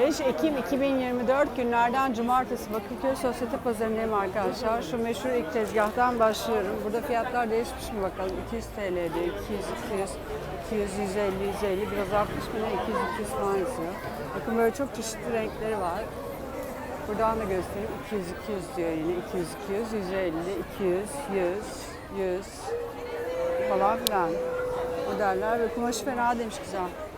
5 Ekim 2024 günlerden cumartesi Bakırköy Sosyete Pazarı'ndayım arkadaşlar. Şu meşhur ilk tezgahtan başlıyorum. Burada fiyatlar değişmiş mi bakalım? 200 TL diyor, 200, 200, 200, 150, 150, biraz artmış mı ne? 200, 200 falan yazıyor. Bakın böyle çok çeşitli renkleri var. Buradan da göstereyim. 200, 200 diyor yine. 200, 200, 150, 200, 100, 100 falan filan. Modeller ve kumaşı fena demiş güzel.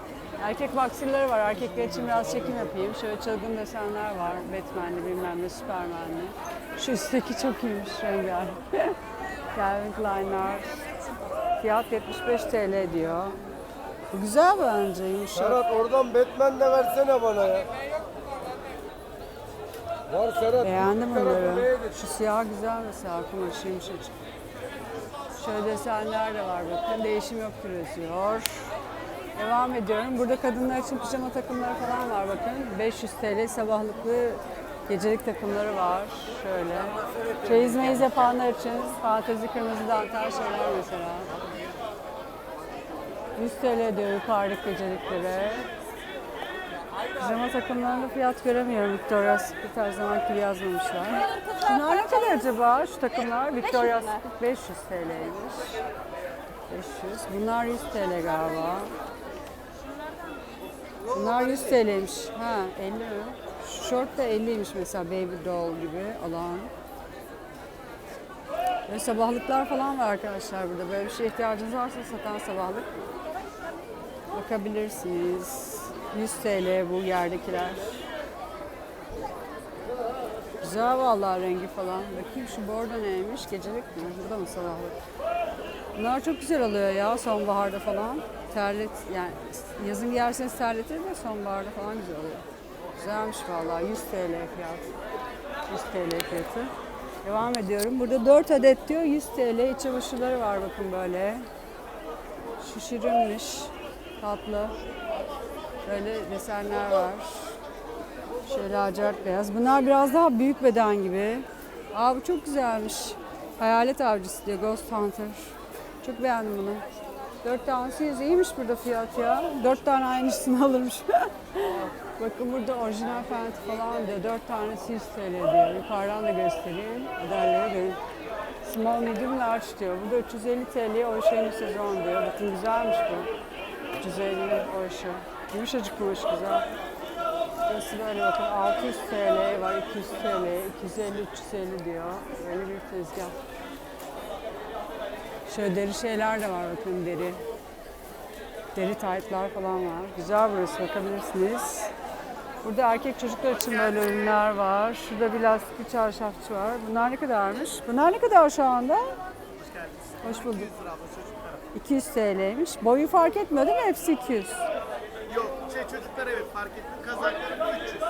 Erkek baksırları var. Erkekler için biraz çekim yapayım. Şöyle çılgın desenler var. Batman'li bilmem ne, Superman'li. Şu üstteki çok iyiymiş rengar. Calvin Klein'lar. Fiyat 75 TL diyor. Bu güzel bence yumuşak. Serhat oradan Batman de versene bana ya. Var Serhat. Beğendim neydi? Şu siyah güzel mesela kumaşı yumuşacık. Şöyle desenler de var bakın. Değişim yoktur yazıyor. Devam ediyorum. Burada kadınlar için pijama takımları falan var bakın. 500 TL sabahlıklı gecelik takımları var. Şöyle. Çeyiz meyiz yapanlar için fantezi kırmızı dantel şeyler mesela. 100 TL diyor yukarıdaki geceliklere. Pijama takımlarında fiyat göremiyorum. Victoria's Secret her zaman gibi yazmamışlar. Şunlar ne kadar acaba şu takımlar? Victoria's Secret 500 TL'ymiş. 500. Bunlar 100 TL galiba. Bunlar 100 TL'ymiş. Ha 50 mi? Şu şort da 50'ymiş mesela baby doll gibi alan. Böyle sabahlıklar falan var arkadaşlar burada. Böyle bir şeye ihtiyacınız varsa satan sabahlık bakabilirsiniz. 100 TL bu yerdekiler. Güzel vallahi rengi falan. Bakayım şu bordo neymiş? Gecelik mi? Burada mı sabahlık? Bunlar çok güzel oluyor ya sonbaharda falan. Terlet yani yazın giyerseniz terletir de sonbaharda falan güzel oluyor. Güzelmiş vallahi 100 TL fiyat. 100 TL fiyatı. Devam ediyorum. Burada 4 adet diyor 100 TL iç çamaşırları var bakın böyle. Şu şirinmiş. Tatlı. Böyle desenler var. Şöyle acayip beyaz. Bunlar biraz daha büyük beden gibi. Aa bu çok güzelmiş. Hayalet avcısı diyor Ghost Hunter. Çok beğendim bunu. Dört tanesi yüz iyiymiş burada fiyat ya. Dört tane aynısını alırmış. Bakın burada orijinal fenty falan diyor. Dört tanesi 100 TL diyor. Yukarıdan da göstereyim. Modelleri görün. Small medium large diyor. Burada 350 TL orijinal sezon diyor. Bakın güzelmiş bu. 350 orijinal. Yumuşacık kumaş güzel. Burası böyle bakın 600 TL var, 200 TL, 250, 350 diyor. Böyle bir tezgah. Şöyle deri şeyler de var bakın deri. Deri taytlar falan var. Güzel burası bakabilirsiniz. Burada erkek çocuklar için böyle ürünler var. Şurada bir lastikli çarşafçı var. Bunlar ne kadarmış? Bunlar ne kadar şu anda? Hoş bulduk. 200 TL'ymiş. Boyu fark etmiyor değil mi? Hepsi 200. Yok, şey çocuklar evet fark ettim. Kazakları 300.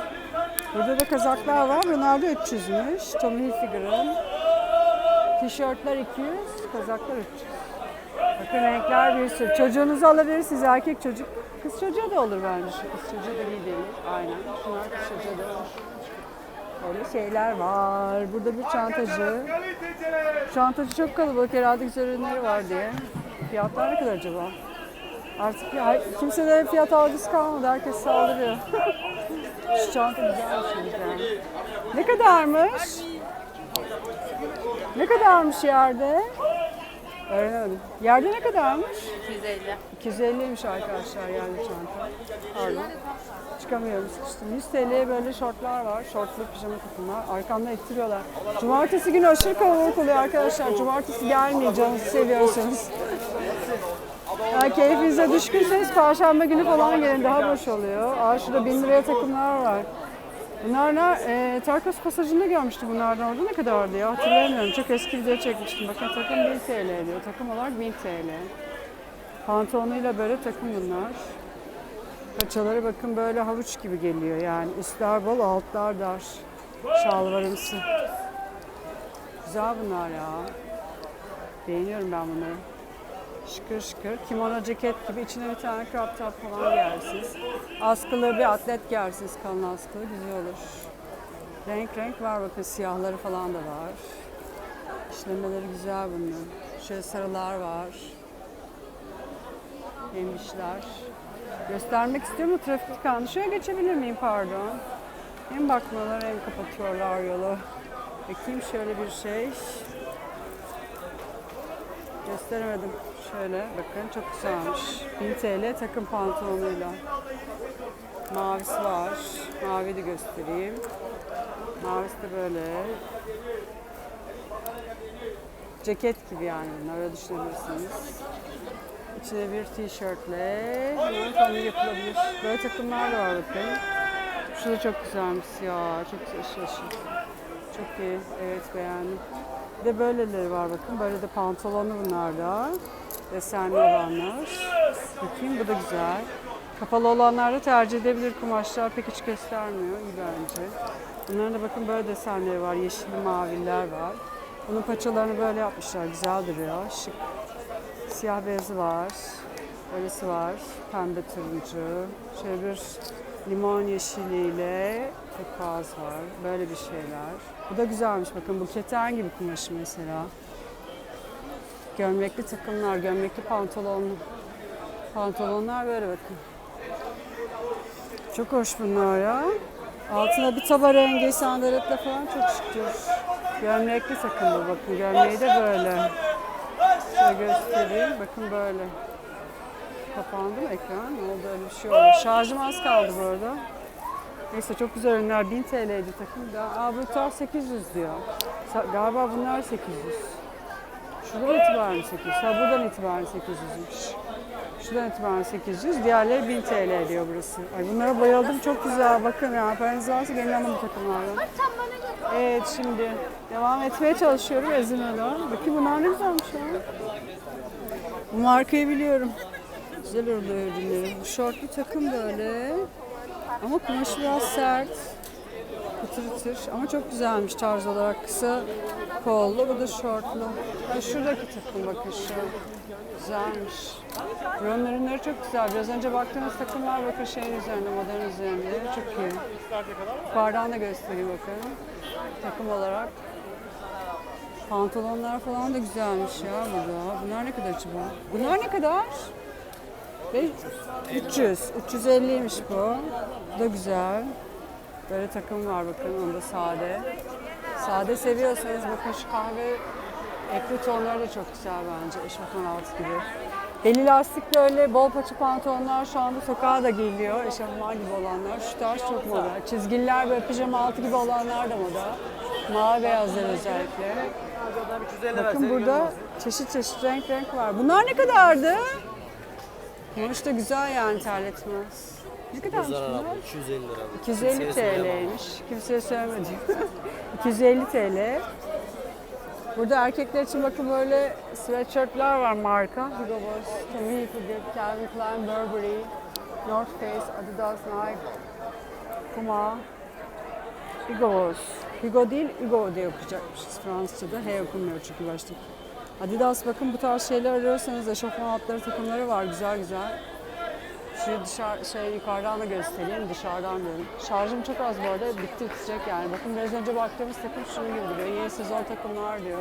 Burada da kazaklar var. Bunlar da 300'müş. Tommy Hilfiger'ın. Tişörtler 200, kazaklar 300. Bakın renkler bir sürü. Çocuğunuzu alabilirsiniz erkek çocuk. Kız çocuğu da olur bence. Kız çocuğu da giyilir. Aynen. Şunlar kız çocuğu da olur. Öyle şeyler var. Burada bir çantacı. Çantacı çok kalabalık herhalde güzel ürünleri var diye. Fiyatlar ne kadar acaba? Artık ya, kimse de fiyat algısı kalmadı. Herkes saldırıyor. Şu çanta güzelmiş yani. Ne kadarmış? Ne kadarmış yerde? Öğrenemedim. Yerde ne kadarmış? 250. 250'ymiş arkadaşlar yerde çanta. Pardon. Çıkamıyorum sıkıştım. 100 TL'ye böyle şortlar var. Şortlu pijama takımlar. Arkamda ittiriyorlar. Cumartesi günü aşırı kalabalık oluyor arkadaşlar. Cumartesi gelmeyin canınızı seviyorsanız. Ya keyfinize düşkünseniz perşembe günü falan gelin daha boş oluyor. Aa şurada 1000 liraya takımlar var. Bunlar ne? E, Terkos pasajında görmüştüm bunlardan orada ne kadardı ya hatırlayamıyorum. Çok eski video çekmiştim. Bakın takım 1000 TL diyor. Takım olarak 1000 TL. Pantolonuyla böyle takım bunlar. Paçaları bakın böyle havuç gibi geliyor yani. Üstler bol, altlar dar. Şalvarımsı. Güzel bunlar ya. Beğeniyorum ben bunları. Şıkır şıkır. Kimono ceket gibi içine bir tane crop top falan giyersiniz. Askılı bir atlet giyersiniz kalın askılı güzel olur. Renk renk var bakın siyahları falan da var. İşlemeleri güzel bunların. Şöyle sarılar var. Yemişler. Göstermek istiyorum ama trafik tıkandı. Şöyle geçebilir miyim pardon? Hem bakmıyorlar hem kapatıyorlar yolu. Bakayım şöyle bir şey. Gösteremedim. Şöyle bakın çok güzelmiş. 1000 TL takım pantolonuyla. Mavisi var. Mavi de göstereyim. Mavisi de böyle. Ceket gibi yani bunlar öyle düşünebilirsiniz. İçine bir tişörtle kombin yapılabilir. Böyle takımlar da var bakın. Şu da çok güzelmiş ya. Çok ışıl. Çok iyi. Evet beğendim. Bir de böyleleri var bakın. Böyle de pantolonu bunlar da. Desenli olanlar. Bakayım bu da güzel. Kapalı olanlar da tercih edebilir. Kumaşlar pek hiç göstermiyor. İyi bence. Bunların da bakın böyle desenleri var. Yeşilli maviler var. Bunun paçalarını böyle yapmışlar. Güzel duruyor. Şık. Siyah beyazı var. Böylesi var. Pembe turuncu. Şöyle bir limon yeşiliyle turkuaz var. Böyle bir şeyler. Bu da güzelmiş. Bakın bu keten gibi kumaşı mesela. Gömlekli takımlar, gömlekli pantolon. Pantolonlar böyle bakın. Çok hoş bunlar ya. Altına bir taba rengi sandaletle falan çok şıktır. Gömlekli takım bu bakın. Gömleği de böyle. Şöyle göstereyim. Bakın böyle. Kapandı mı ekran? Ne oldu öyle bir şey oldu. Şarjım az kaldı bu arada. Neyse çok güzel ürünler. 1000 TL'ydi takım. Aa bu tutar 800 diyor. Galiba bunlar 800. Şuradan itibaren 800. Ha buradan itibaren 800'müş. Şuradan itibaren 800. Diğerleri 1000 TL diyor burası. Ay bunlara bayıldım. Çok güzel. Bakın ya. Paranız varsa gelin alın bu takımlardan. Evet şimdi devam etmeye çalışıyorum ezilmeden. Bakın bunlar ne güzelmiş ya. Bu markayı biliyorum. Güzel oluyor ürünleri. Bu şortlu takım böyle. Ama kumaşı biraz sert. Kıtır kıtır ama çok güzelmiş tarz olarak. Kısa kollu, bu da şortlu. Ha, şuradaki takım bakın şu. Güzelmiş. Buranın ürünleri çok güzel. Biraz önce baktığınız takımlar bakın şeyin üzerinde, modern üzerinde. Çok iyi. Yukarıdan da göstereyim bakın. Takım olarak. Pantolonlar falan da güzelmiş ya burada. Bunlar ne kadar acaba? Bunlar ne kadar? Ve 300. 350'ymiş bu. Bu da güzel. Böyle takım var bakın. Onda sade. Sade seviyorsanız bakın şu kahve ekli tonları da çok güzel bence. Eşofman altı gibi. Beli lastik böyle bol paça pantolonlar şu anda sokağa da giyiliyor. Eşofman gibi olanlar. Şu tarz çok moda. Çizgililer böyle pijama altı gibi olanlar da moda. Mavi beyazlar özellikle. Bakın burada çeşit çeşit renk renk var. Bunlar ne kadardı? Kumaş da güzel yani terletmez. Ne kadarmış bunlar? 250 lira. 250 TL'ymiş. Kimseye söylemedi. 250 TL. Burada erkekler için bakın böyle sweatshirtler var marka. Hugo Boss, Tommy Hilfiger, Calvin Klein, Burberry, North Face, Adidas, Nike, Puma, Hugo Boss. Hugo değil, Hugo diye okuyacakmışız Fransızca'da. H okunmuyor çünkü başta. Adidas bakın bu tarz şeyler arıyorsanız eşofman altları takımları var güzel güzel. Şu dışarı şey yukarıdan da göstereyim, dışarıdan diyorum. Şarjım çok az bu arada, bitti bitecek yani. Bakın biraz önce baktığımız takım şunu gibi duruyor. Yeni sezon takımlar diyor.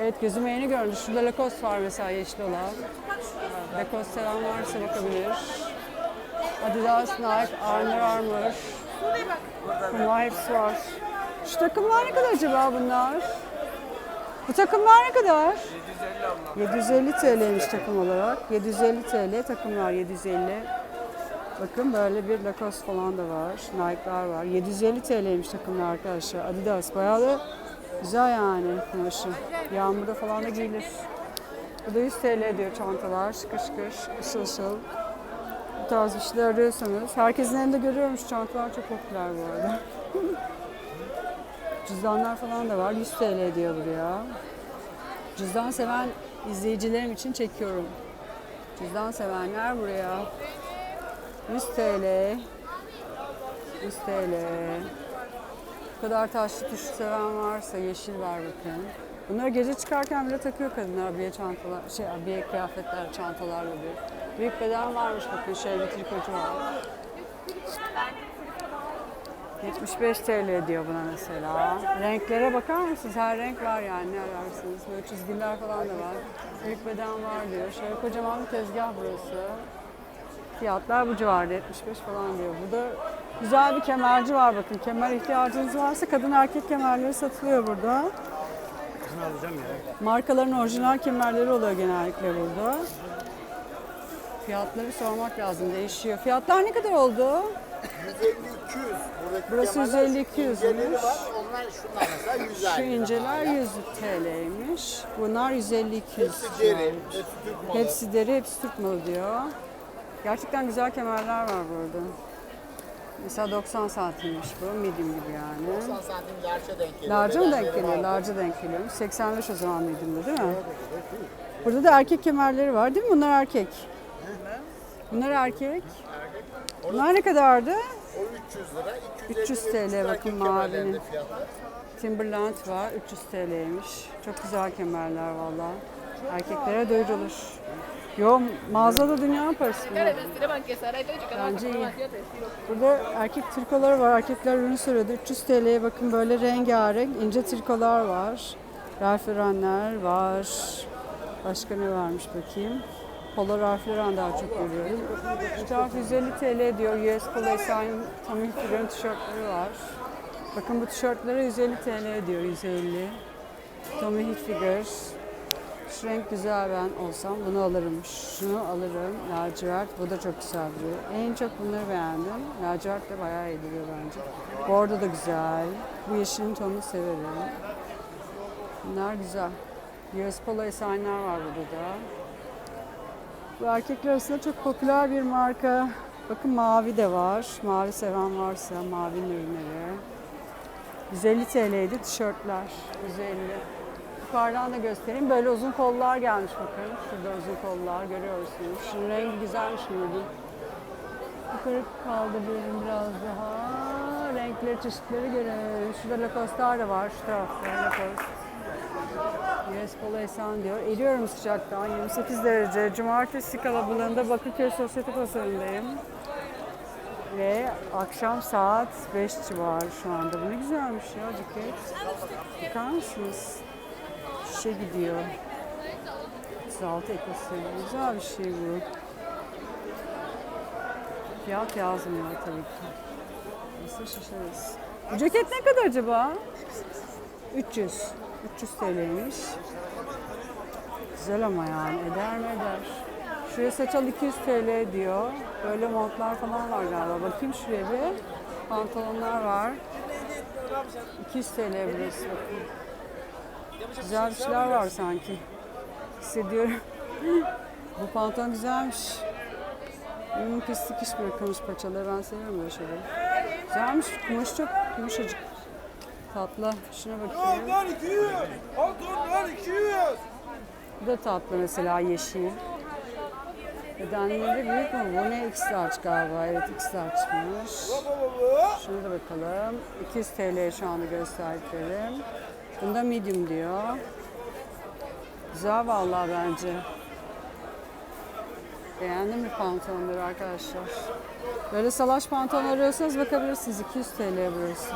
Evet gözüme yeni göründü. Şurada Lacoste var mesela yeşil olan. Lacoste seven varsa bakabilir. Adidas, Nike, Under Armour. Puma hepsi var. Şu takımlar ne kadar acaba bunlar? Bu takımlar ne kadar? 750 TL'ymiş takım olarak. 750 TL takımlar 750. Bakın böyle bir Lacoste falan da var. Nike'lar var. 750 TL'ymiş takımlar arkadaşlar. Adidas bayağı da güzel yani kumaşı. Yağmurda falan da giyilir. Bu da 100 TL diyor çantalar. Şıkır şıkır, ışıl ışıl. Bu tarz bir şeyler arıyorsanız. Herkesin elinde görüyorum şu çantalar çok popüler bu arada. Cüzdanlar falan da var. 100 TL diyor buraya. Cüzdan seven izleyicilerim için çekiyorum. Cüzdan sevenler buraya. 100 TL. 100 TL. Bu kadar taşlı tuş seven varsa yeşil var bakın. Bunları gece çıkarken bile takıyor kadınlar abiye çantalar, şey abiye kıyafetler, çantalarla bir. Büyük beden varmış bakın şöyle bir trikocu var. 75 TL diyor buna mesela. Renklere bakar mısınız? Her renk var yani ne ararsınız. Böyle çizgiler falan da var. Büyük beden var diyor. Şöyle kocaman bir tezgah burası. Fiyatlar bu civarda 75 falan diyor. Burada güzel bir kemerci var bakın. Kemer ihtiyacınız varsa kadın erkek kemerleri satılıyor burada. Markaların orijinal kemerleri oluyor genellikle burada. Fiyatları sormak lazım değişiyor. Fiyatlar ne kadar oldu? 150-200. Buradaki Burası kemerler 150-200 inceleri var. Onlar şunlar mesela 150 Şu inceler hala. 100 TL'ymiş. Bunlar 150-200 Hepsi deri, hepsi Türk malı. Hepsi deri, hepsi Türk malı diyor. Gerçekten güzel kemerler var burada. Mesela 90 santimmiş bu, medium gibi yani. 90 santim large'a denk geliyor. Large'a mı denk Bedenleri geliyor? var. Large'a denk geliyor. 85 o zaman medium'da değil mi? Burada da erkek kemerleri var değil mi? Bunlar erkek. Bunlar erkek. Bunlar ne kadardı? O 300 lira. 300 TL 250 erkek bakın mavinin. Timberland var. 300 TL'ymiş. Çok güzel kemerler valla. Erkeklere doyurulur. Yo mağazada dünya parası. bunlar. Bence iyi. Burada erkek trikoları var. Erkekler ürün soruyordu. 300 TL'ye bakın böyle rengarenk ince trikolar var. Ralph Lauren'ler var. Başka ne varmış bakayım. Ralph Lauren daha çok görüyorum. Şu taraf 150 TL diyor. US Polo Sign Tommy Hilfiger'ın tişörtleri var. Bakın bu tişörtlere 150 TL diyor. 150. Tommy Hilfiger. Şu renk güzel ben olsam bunu alırım. Şunu alırım. Lacivert. Bu da çok güzel duruyor. En çok bunları beğendim. Lacivert de bayağı iyi duruyor bence. Bordo da güzel. Bu yeşilin tonunu severim. Bunlar güzel. US Polo Esenler var burada da. Bu erkekler arasında çok popüler bir marka. Bakın mavi de var. Mavi seven varsa mavinin ürünleri. 150 TL'ydi tişörtler. 150. Yukarıdan da göstereyim. Böyle uzun kollar gelmiş bakın. Şurada uzun kollar görüyorsunuz. Şunun rengi güzelmiş miydi? Yukarı kaldırıyorum biraz daha. Renkleri, çeşitleri görelim. Şurada Lacoste'lar da var. Şu tarafta Lacoste. US Polo Esen diyor. Eriyorum sıcaktan. 28 derece. Cumartesi kalabalığında Bakırköy Sosyete Pazarı'ndayım. Ve akşam saat 5 civarı şu anda. Bu ne güzelmiş ya ceket. Bakar mısınız? Şişe gidiyor. 36 ekosu. Güzel bir şey bu. Fiyat yazmıyor tabii ki. Nasıl şaşırırız. Bu ceket ne kadar acaba? 300. 300 TL'ymiş. Güzel ama yani eder mi eder. Şuraya saçal 200 TL diyor. Böyle montlar falan var galiba. Bakayım şuraya bir. Pantolonlar var. 200 TL burası. Güzel bir şeyler var sanki. Hissediyorum. Bu pantolon güzelmiş. Hmm, pis dikiş bırakılmış paçaları. Ben seviyorum böyle şeyleri. Güzelmiş. Kumaş çok yumuşacık. Tatlı. Şuna bakayım. Pantolon 200. Pantolon 200. Bu da tatlı mesela yeşil. Bedenleri büyük mü? Bu ne X large galiba. Evet X large'mış. Şunu da bakalım. 200 TL şu anda gösterdiklerim. Bunda medium diyor. Güzel vallahi bence. Beğendim mi pantolonları arkadaşlar? Böyle salaş pantolon arıyorsanız bakabilirsiniz. 200 TL burası.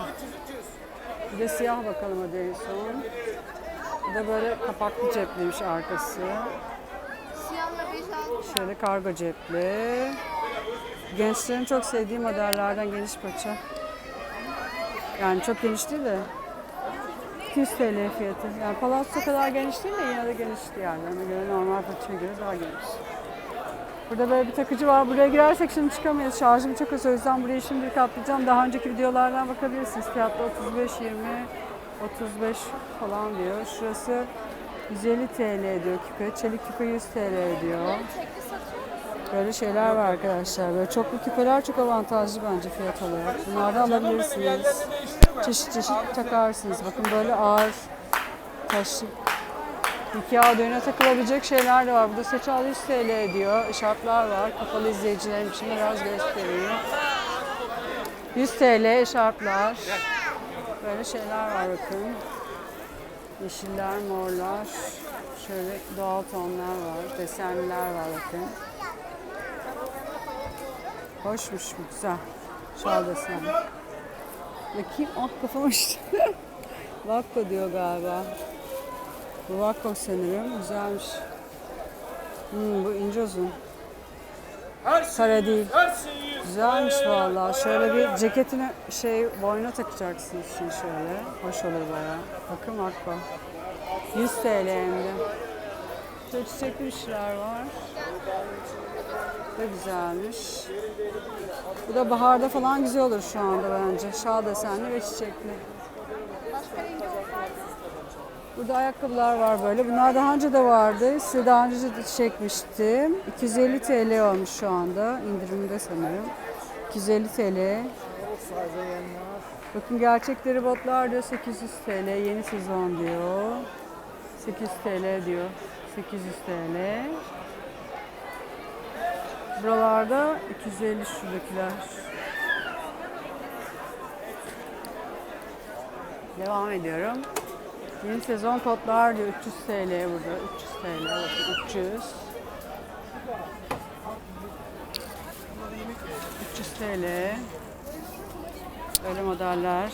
Bir de siyah bakalım hadi en son. Bu da böyle kapaklı cepliymiş arkası. Şöyle kargo cepli. Gençlerin çok sevdiği modellerden geniş paça. Yani çok geniş değil de 200 TL fiyatı. Yani palazzo kadar geniş değil de yine de genişti yani. Ona göre normal paçaya göre daha geniş. Burada böyle bir takıcı var. Buraya girersek şimdi çıkamayız. Şarjım çok az o yüzden burayı şimdi kaplayacağım. Daha önceki videolardan bakabilirsiniz. Fiyatlı 35, 20, 35 falan diyor. Şurası 150 TL diyor küpe. Çelik küpe 100 TL diyor. Böyle şeyler var arkadaşlar. Böyle çoklu küpeler çok avantajlı bence fiyat olarak. Bunlardan alabilirsiniz. Çeşit çeşit takarsınız. Bakın böyle ağır taşlı Nikah düğüne takılabilecek şeyler de var. Burada saçal 100 TL diyor. Şartlar var. Kapalı izleyicilerim için biraz göstereyim. 100 TL şartlar. Böyle şeyler var bakın. Yeşiller, morlar. Şöyle doğal tonlar var. Desenliler var bakın. Hoşmuş bu güzel. Şal desen. Bakayım. Ah kafam uçtu. Vakko diyor galiba. Bu Vakko sanırım. Güzelmiş. Hmm, bu ince uzun. Şeyi Kara değil. Şeyi Güzelmiş vallahi. Şöyle bir ceketini şey boyuna takacaksınız şimdi şöyle. Hoş olur bayağı. Bakın Akba. 100 TL hem de. Şöyle çiçekli bir şeyler var. Da güzelmiş. Bu da baharda falan güzel olur şu anda bence. Şal desenli ve çiçekli. Burada ayakkabılar var böyle. Bunlar daha önce de vardı. Size daha önce de çekmiştim. 250 TL olmuş şu anda. İndirimde sanırım. 250 TL. Bakın gerçekleri botlar diyor 800 TL. Yeni sezon diyor. 800 TL diyor. 800 TL. Buralarda 250 şuradakiler. Devam ediyorum. Yeni sezon kotlar diyor 300 TL burada. 300 TL bakın 300. 300 TL. Böyle modeller.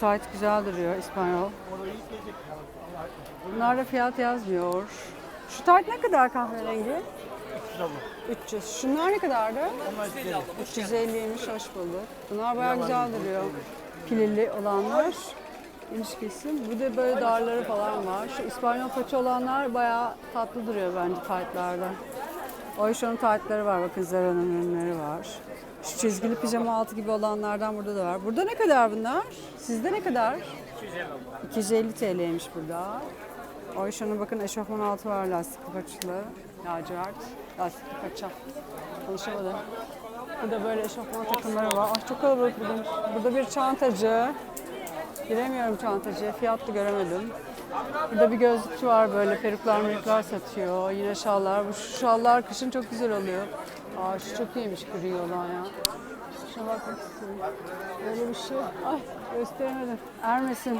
Tight güzel duruyor İspanyol. Bunlarda fiyat yazmıyor. Şu tight ne kadar kahverengi? 300. Şunlar ne kadardı? 350'ymiş hoş bulduk. Bunlar bayağı güzel duruyor. Pilili olanlar. Geniş kesim. Bu da böyle darları falan var. Şu İspanyol paça olanlar bayağı tatlı duruyor bence taytlarda. Oyşon'un taytları var. Bakın Zara'nın ürünleri var. Şu çizgili pijama altı gibi olanlardan burada da var. Burada ne kadar bunlar? Sizde ne kadar? 250 TL'ymiş burada. Oyşan'ın bakın eşofman altı var lastikli paçalı. Lacivert. Lastikli paça. Konuşamadım. Burada böyle eşofman takımları var. Ah çok kalabalık bugün. Burada bir çantacı. Giremiyorum çantacıya. Fiyatlı göremedim. Burada bir gözlükçü var böyle peruklar meruklar satıyor. Yine şallar. Bu şu şallar kışın çok güzel oluyor. Aa şu çok iyiymiş gri olan ya. Şuna bakmak istiyorum. Böyle bir şey. Ay gösteremedim. Hermes'in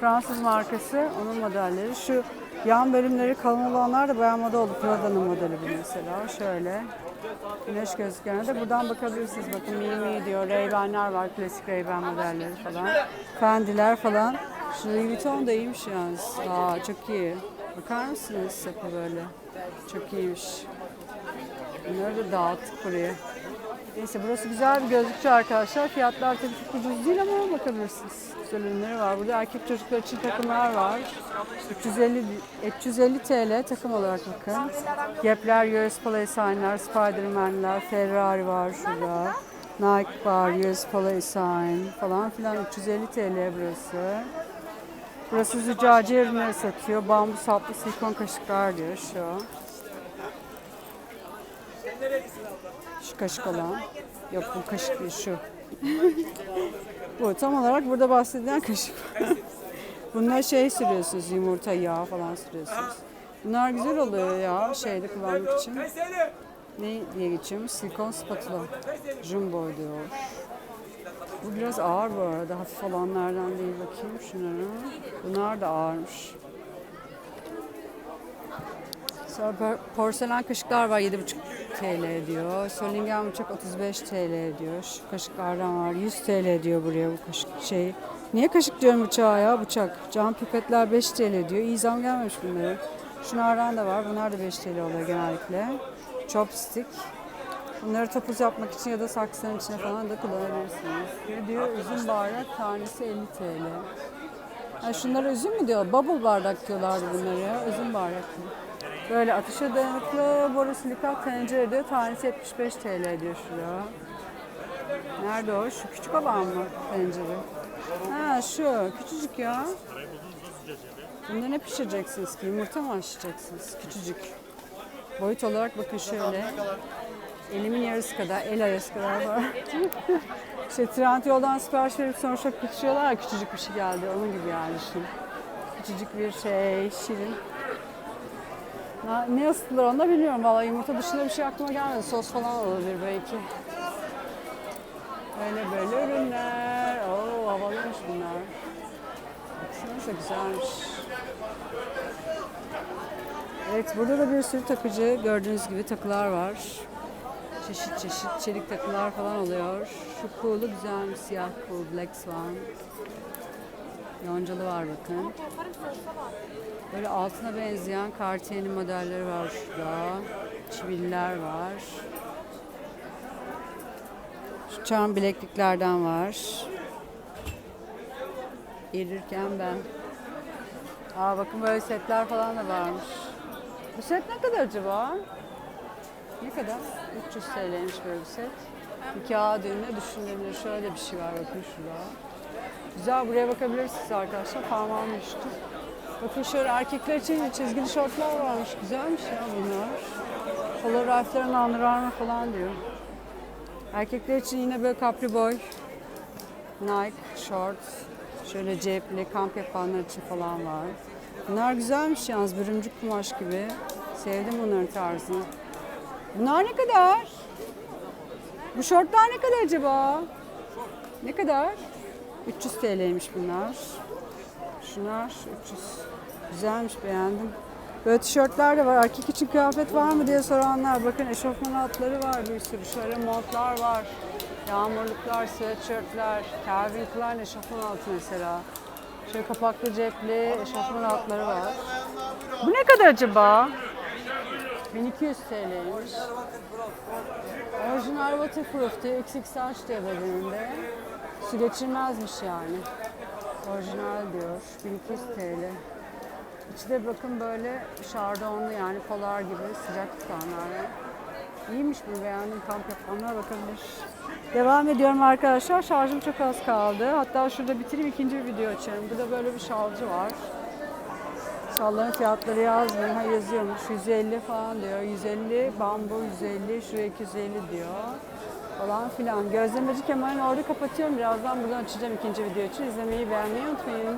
Fransız markası. Onun modelleri. Şu yan bölümleri kalın olanlar da bayağı moda oldu. Prada'nın modeli bu mesela. Şöyle. Güneş gözlüklerine de buradan bakabilirsiniz. Bakın mini diyor. Ray-Ban'ler var. Klasik Ray-Ban modelleri falan. Fendiler falan. Şu Louis Vuitton da iyiymiş yalnız. Aa çok iyi. Bakar mısınız sapı böyle? Çok iyiymiş. Bunları da dağıttık buraya. Neyse burası güzel bir gözlükçü arkadaşlar. Fiyatlar tabii çok ucuz değil ama bakabilirsiniz. Güzel ürünleri var. Burada erkek çocuklar için takımlar var. 350, 350 TL takım olarak bakın. Gap'ler, US Polo Sign'ler, Spiderman'ler, Ferrari var şurada. Nike var, US Sign falan filan 350 TL burası. Burası züccaciye ürünleri satıyor. Bambu saplı silikon kaşıklar diyor şu. Şu kaşık olan. Yok bu kaşık değil şu. bu tam olarak burada bahsedilen kaşık. Bunlar şey sürüyorsunuz yumurta yağı falan sürüyorsunuz. Bunlar güzel oluyor ya şeyde kullanmak için. Ne diye geçiyorum? Silikon spatula. Jumbo diyor. Bu biraz ağır bu arada. Hafif olanlardan değil bakayım şunlara. Bunlar da ağırmış. Sonra por- porselen kaşıklar var 7,5 TL diyor. Solingen bıçak 35 TL diyor. Şu kaşıklardan var 100 TL diyor buraya bu kaşık şey. Niye kaşık diyorum bıçağa ya bıçak. Cam pipetler 5 TL diyor. İyi zam gelmemiş bunlara. Şunlardan da var. Bunlar da 5 TL oluyor genellikle. Chopstick. Bunları topuz yapmak için ya da saksının içine falan da kullanabilirsiniz. Bir diyor üzüm bardak tanesi 50 TL. Ha şunlara üzüm mü diyor? Bubble bardak diyorlardı bunları ya. Üzüm bardak mı? Böyle ateşe dayanıklı borosilikat tencere diyor. Tanesi 75 TL diyor şuraya. Nerede o? Şu küçük olan mı tencere? Ha şu küçücük ya. Bunda ne pişireceksiniz ki? Yumurta mı haşlayacaksınız? Küçücük. Boyut olarak bakın şöyle. Elimin yarısı kadar, el arası kadar var. işte Trendyol'dan sipariş verip sonra çok ya küçücük bir şey geldi. Onun gibi yani düşün. Küçücük bir şey, şirin. Ne ısıtılır onu da bilmiyorum. Vallahi yumurta dışında bir şey aklıma gelmedi. Sos falan olabilir belki. Böyle böyle ürünler. Oo havalıymış bunlar. Baksanıza güzelmiş. Evet burada da bir sürü takıcı gördüğünüz gibi takılar var. Çeşit çeşit çelik takılar falan oluyor. Şu cool'u güzelmiş siyah cool Black Swan. Yoncalı var bakın. Böyle altına benzeyen Cartier'in modelleri var şurada. Çiviller var. Şu çam bilekliklerden var. Erirken ben. Aa bakın böyle setler falan da varmış. Bu set ne kadar acaba? Ne kadar? 300 TL'ymiş böyle bir set. Nikah düğününe düşünülebilir. Şöyle bir şey var bakın şurada. Güzel buraya bakabilirsiniz arkadaşlar. Parmağım düştü. Bakın şöyle erkekler için çizgili şortlar varmış. Güzelmiş ya bunlar. Ralph'lerin Under Armour falan diyor. Erkekler için yine böyle capri boy, Nike, shorts, şöyle cepli, kamp yapanlar için falan var. Bunlar güzelmiş yalnız, bürümcük kumaş gibi. Sevdim bunların tarzını. Bunlar ne kadar? Bu şortlar ne kadar acaba? Ne kadar? 300 TL'ymiş bunlar. Şunlar 300. Güzelmiş beğendim. Böyle tişörtler de var. Erkek için kıyafet var mı diye soranlar. Bakın eşofman altları var bir sürü. Şöyle montlar var. Yağmurluklar, sweatshirtler, Calvin Klein eşofman altı mesela. Şöyle kapaklı cepli eşofman altları var. Bu ne kadar acaba? 1200 TL'ymiş. Orijinal waterproof diyor. XXH diyor bedeninde. Su geçirmezmiş yani. Orijinal diyor. 1200 TL. İçi de bakın böyle şardonlu yani polar gibi sıcak tutanlar. İyiymiş bu beğendim kamp yapanlara bakabilir. Devam ediyorum arkadaşlar. Şarjım çok az kaldı. Hatta şurada bitireyim ikinci bir video açarım. Burada böyle bir şalcı var. Şalların fiyatları yazmıyor. Ha yazıyormuş. 150 falan diyor. 150 bambu 150. Şuraya 250 diyor. Falan filan. Gözlemeci Kemal'in orada kapatıyorum. Birazdan buradan açacağım ikinci video için. İzlemeyi beğenmeyi unutmayın.